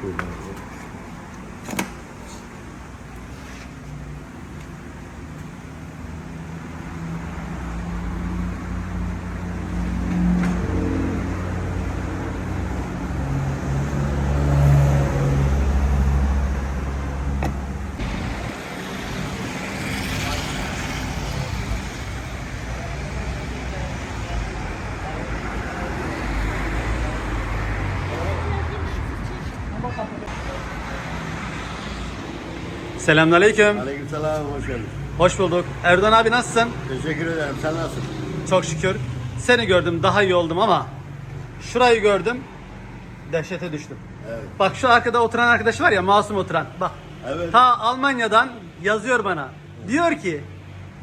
Şöyle. Selamünaleyküm. Aleykümselam hoş geldin. Hoş bulduk. Erdoğan abi nasılsın? Teşekkür ederim. Sen nasılsın? Çok şükür. Seni gördüm daha iyi oldum ama şurayı gördüm. Dehşete düştüm. Evet. Bak şu arkada oturan arkadaş var ya masum oturan. Bak. Evet. Ta Almanya'dan yazıyor bana. Diyor ki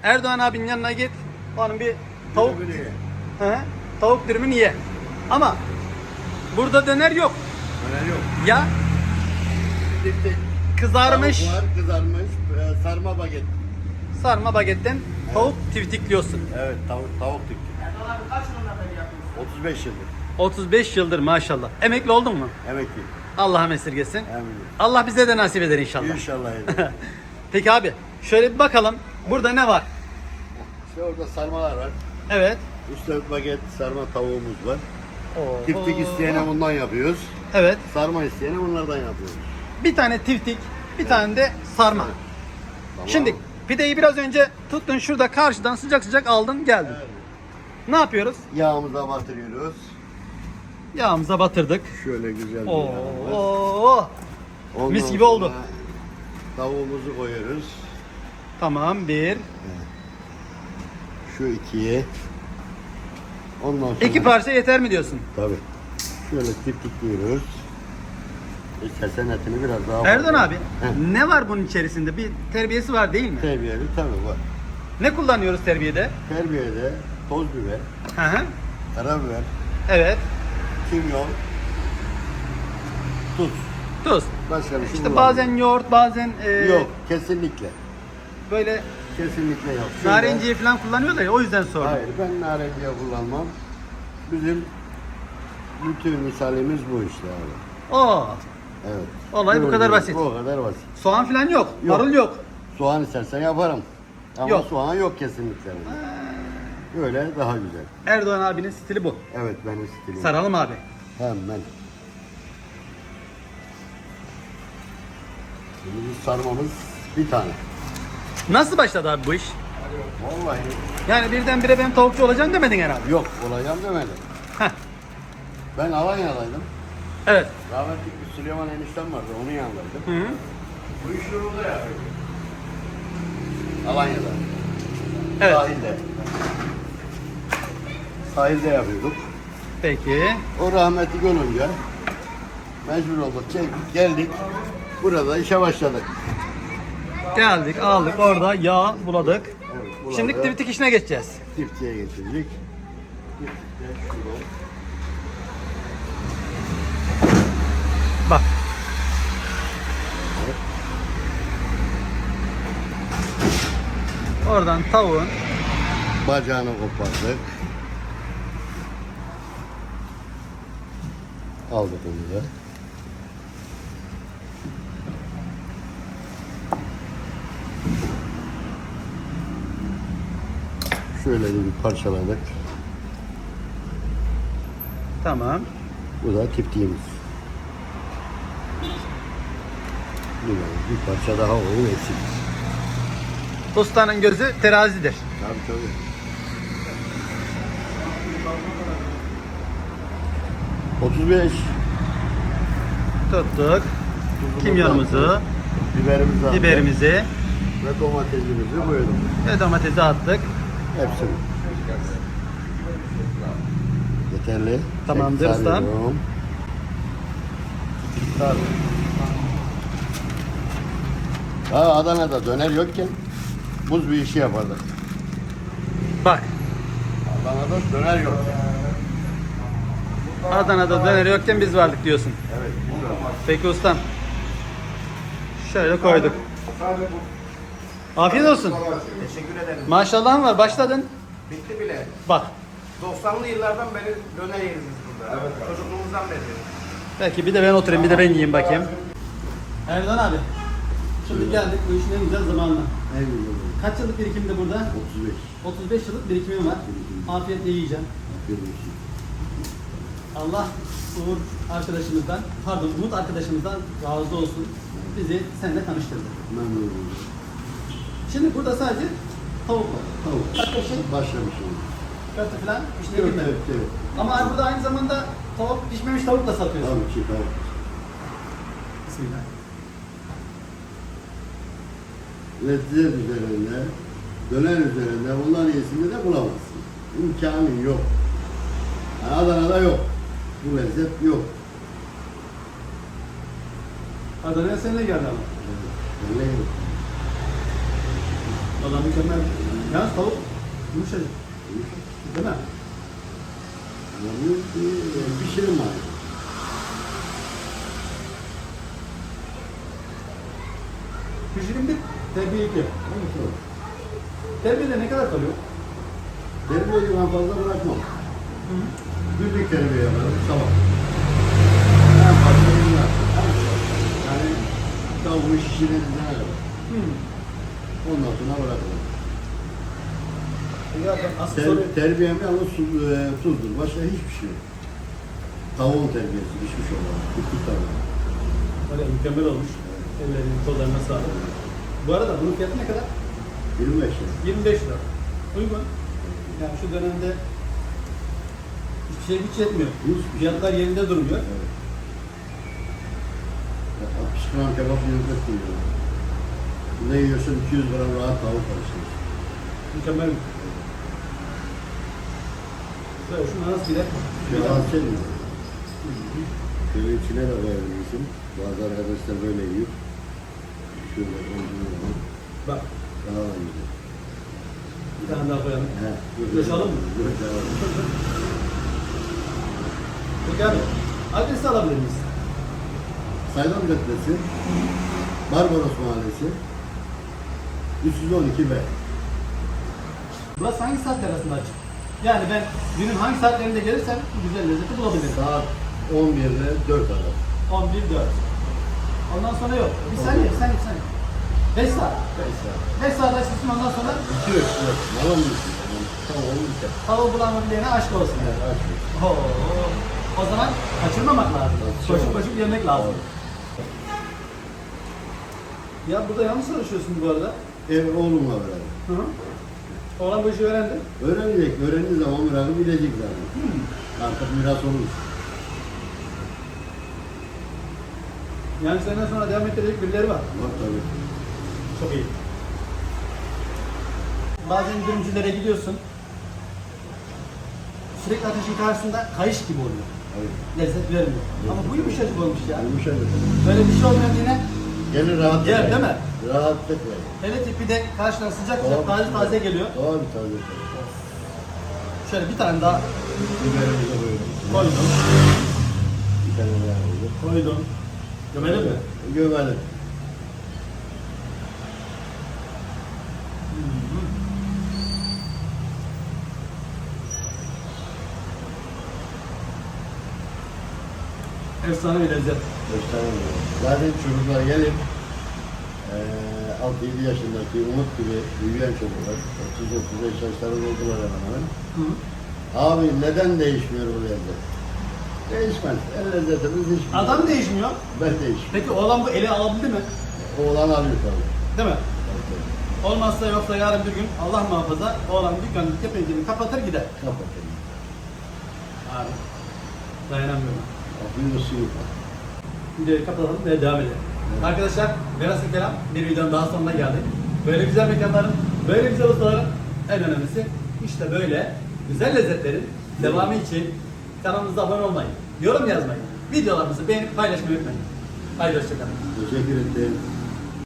Erdoğan abinin yanına git. Onun bir tavuk. Hı tavuk dürümünü ye. Ama burada döner yok. Öyle yok. Ya Dipte kızarmış tavuk var, kızarmış, e, sarma baget. sarma bagetten tavuk tivtikliyorsun. Evet, tavuk, tavuk dikti. 35 yıldır. 35 yıldır maşallah. Emekli oldun mu? Emekli. Allah'a esirgesin. Eminim. Allah bize de nasip eder inşallah. İnşallah. ederim. Peki abi şöyle bir bakalım. Burada ne var? işte orada sarmalar var. Evet. Üstte baget, sarma tavuğumuz var. Oo. Tiftik isteyene bundan yapıyoruz. Evet. Sarma isteyene bunlardan yapıyoruz. Bir tane tiftik, bir tane de sarma. Tamam. Şimdi pideyi biraz önce tuttun şurada karşıdan sıcak sıcak aldın geldin. Ne yapıyoruz? Yağımıza batırıyoruz. Yağımıza batırdık. Şöyle güzel bir yağımız. Oo. Ondan mis gibi sonra oldu. Tavuğumuzu koyuyoruz. Tamam bir. Şu ikiye. Ondan sonra... İki parça yeter mi diyorsun? Tabii. Şöyle tiftikliyoruz. İstersen etini biraz daha Erdoğan abi Heh. ne var bunun içerisinde? Bir terbiyesi var değil mi? Terbiyeli tabii var. Ne kullanıyoruz terbiyede? Terbiyede toz biber, Hı hı. karabiber, Evet. kimyon, tuz. Tuz. Başka bir şey İşte kullanmıyorum. bazen yoğurt, bazen e, Yok kesinlikle. böyle Kesinlikle yok. Şöyle- narenciye falan kullanıyorlar ya o yüzden sordum. Hayır ben narenciye kullanmam. Bizim bütün misalimiz bu işte abi. Oo. Evet. Olay bu kadar basit. Bu kadar basit. Soğan falan yok. Yok. Marul yok. Soğan istersen yaparım. Ama Yok. soğan yok kesinlikle. Böyle daha güzel. Erdoğan abinin stili bu. Evet benim stilim. Saralım abi. Hemen. Şimdi biz sarmamız bir tane. Nasıl başladı abi bu iş? Vallahi Yani birdenbire ben tavukçu olacağım demedin herhalde. yok olacağım demedim. Heh. Ben Alanya'daydım. Evet. Rahmetli Süleyman eniştem vardı onun yanındaydım. Hı -hı. Bu işleri orada yapıyorduk. Alanya'da. Evet. Sahilde. Sahilde yapıyorduk. Peki. O rahmetli olunca mecbur olduk. Çektik, geldik. Burada işe başladık. Geldik aldık orada yağ buladık. Evet, burada Şimdi tivtik işine geçeceğiz. Tiftiye getirecek. Tiftikte şurada. Oradan tavuğun Bacağını kopardık. Aldık onu da. Şöyle bir parçaladık. tamam. Bu da tiptiğimiz. Bir, bir parça daha olur eksik. Ustanın gözü terazidir. Tabii tabii. Otuz beş. Tuttuk. Kimyonumuzu, Biberimizi attık. biberimizi Ve domatesimizi koyduk. ve domatesi attık. Hepsini. Yeterli. Tamamdır ustam. Sar. Ha Adana'da döner yokken buz bir işi yapardık. Bak Adana'da döner yok. Adana'da döner yokken biz vardık diyorsun. Evet. Peki ustam. Şöyle koyduk. Afiyet olsun. Teşekkür ederim. Maşallahın var başladın. Bitti bile. Bak 90'lı yıllardan beri döner yeriz biz burada. Çocukluğumuzdan beri. Belki bir de ben oturayım bir de ben yiyeyim bakayım. Erdoğan abi. Şimdi geldik bu işin en güzel zamanına. En güzel. Kaç yıllık birikimde burada? 35. 35 yıllık birikimim var. Afiyetle yiyeceğim. Afiyet olsun. Allah Uğur arkadaşımızdan, pardon Umut arkadaşımızdan razı olsun. Bizi seninle tanıştırdı. Memnun oldum. Şimdi burada sadece tavuk var. Tavuk. Başka bir şey? Başlamışım. Köfte falan işine Evet, evet, evet. Ama burada aynı zamanda tavuk, pişmemiş tavuk da satıyorsun. Tabii ki tavuk. Bismillah. Lezzet üzerinde, döner üzerinde bundan iyisini de bulamazsın. İmkanı yok. Yani Adana'da yok. Bu lezzet yok. Adana'ya seninle geldi ama. Evet, öyle yok. Valla mükemmel. Yalnız tavuk yumuşacık. Değil mi? Yani bir pişirim var. Pişirim bir, terbiye iki. Terbiyede ne kadar kalıyor? Terbiyeyi ben fazla bırakmam. Günlük terbiye yaparım, sabah. En fazla günler. Yani tavuğu şişirildiğine kadar. Hı. Ondan sonra bırakırım. Ter, terbiyem yalnız su, e, tuzdur. Başka hiçbir şey yok. Tavuğun terbiyesi, pişmiş olan. Kutu tavuğu. Öyle mükemmel olmuş. Ellerinin kollarına sağlık. Bu arada bunun fiyatı ne kadar? 25 lira. 25 lira. Uygun. Yani şu dönemde hiçbir şey güç yetmiyor. Hiçbir. Fiyatlar yerinde durmuyor. Evet. 60 gram kebap yiyecek diyor. Ne yiyorsun 200 gram rahat tavuk karıştırır. Mükemmel. Şöyle şunu nasıl gider? Şey mi? Şöyle içine de koyabilirsin. Bazı arkadaşlar böyle yiyor. Şöyle olduğunu Bak güzel. bir tane daha koyalım. He. Coşalım mı? Coşalım. Peki abi adresi alabilir miyiz? Saydam Caddesi, Barbaros Mahallesi, 312 B. Burası hangi saatler arasında açık? Yani ben günün hangi saatlerinde gelirsem bu güzel lezzeti bulabilirim. Saat 11 ile 4 arası. 11 4. Ondan sonra yok. Bir saniye, bir saniye, bir saniye. 5 saat. 5 saat. 5 saat açmışsın ondan sonra 2 yok. Yok. Yalan mı? Tamam onu biter. tavuğu bulanma bilene aşk olsun. Evet, açmış. Oo. O zaman kaçırmamak lazım. Koşup koşup yemek lazım. Ya burada yanlış çalışıyorsun bu arada. Ev oğlumla beraber. Hı hı. Oğlan bu işi öğrendi. Öğrenecek, öğrendiği zaman mirakı bilecek zaten. Artık miras olur. Yani senden sonra devam ettirecek birileri var. Bak tabii. Çok iyi. Bazen dürümcülere gidiyorsun. Sürekli ateşin karşısında kayış gibi oluyor. Tabii. Lezzet vermiyor. Ama bu yumuşacık olmuş ya. Yumuşacık. Böyle bir şey olmayan yine Gene rahat Yer, değil mi? Rahatlık ver. hele tipi de karşıdan sıcak sıcak taze taze geliyor. Doğru tabii. Şöyle bir tane daha Biberimizi koyuyoruz. koydum. Bir tane daha koyduk. Koydum. Gömelim mi? Gömelim. Efsane bir lezzet. Gösteremiyorum. Zaten çocuklar gelip eee 6-7 yaşındaki Umut gibi büyüyen çocuklar 30-35 yaşlarında oldular hemen hemen. Hı. Abi neden değişmiyor bu lezzet? Değişmez. El lezzetimiz değişmiyor. Adam değişmiyor. Ben değişmiyor. Peki oğlan bu eli alabildi mi? Oğlan alıyor tabii. Değil mi? Olmazsa yoksa yarın bir gün Allah muhafaza oğlan dükkanını kepencini kapatır gider. Kapatın. Abi dayanamıyorum. Afiyet olsun. Videoyu kapatalım ve devam edelim. Arkadaşlar velhasıl kelam bir videonun daha sonuna geldik. Böyle güzel mekanların, böyle güzel ustaların en önemlisi işte böyle güzel lezzetlerin devamı için kanalımıza abone olmayı, yorum yazmayı, videolarımızı beğenip paylaşmayı unutmayın. Haydi hoşçakalın. Teşekkür ederim.